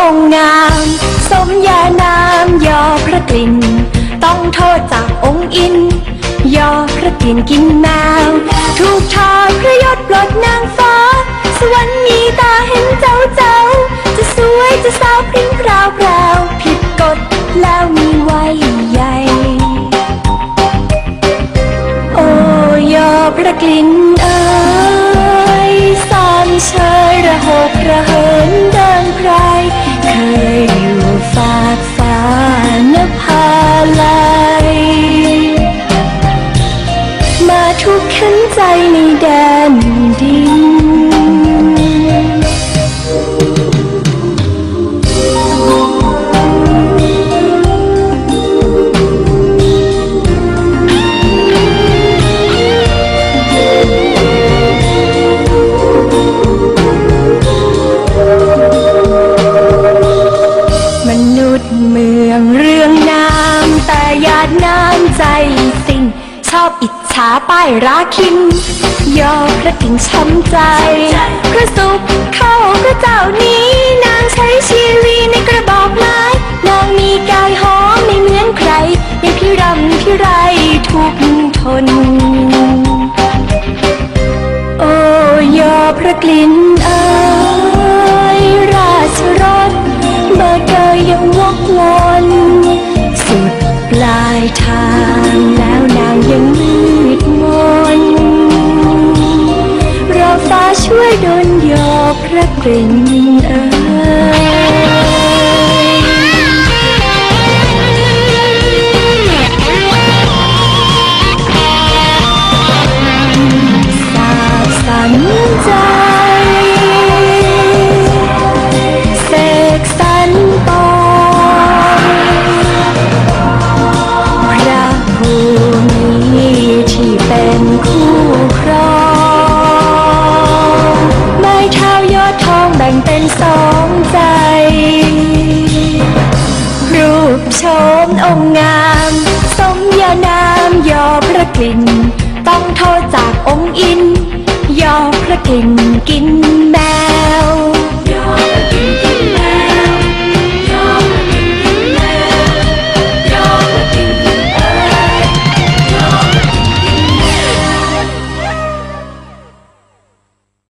องค์งาม สมญานามยอพระกลิ่น ต้องโทษจากองค์อิน ยอพระกลิ่นกินแมวถูกทอพระยศปลดนางฟ้า สวรรค์มีตาเห็นเจ้าเจ้า จะสวยจะสาวพริ้งพราวพราวผิดกฎแล้วมีไว้ใหญ่ โอ้ยอพระกลิ่น ในแดนดินมนุษย์เมืองเรื่องน้ำแต่หยาดน้ำใจ ชอบอิจฉาป้ายราคินยอพระกิ่งช้ำใจพระสุขเข้าพระเจ้านี้ นางใช้ชีวีในกระบอกไม้ นางมีกายหอมไม่เหมือนใครยังพิรำพิไรทุกทน โอ้ยอพระกลิ่น พระกลิ่นเอ่ยสาสันใจ บ่งเป็นสองใจ รูปโฉมองค์งาม สมยานามยอพระกลิ่น ต้องโทษจากองค์อิน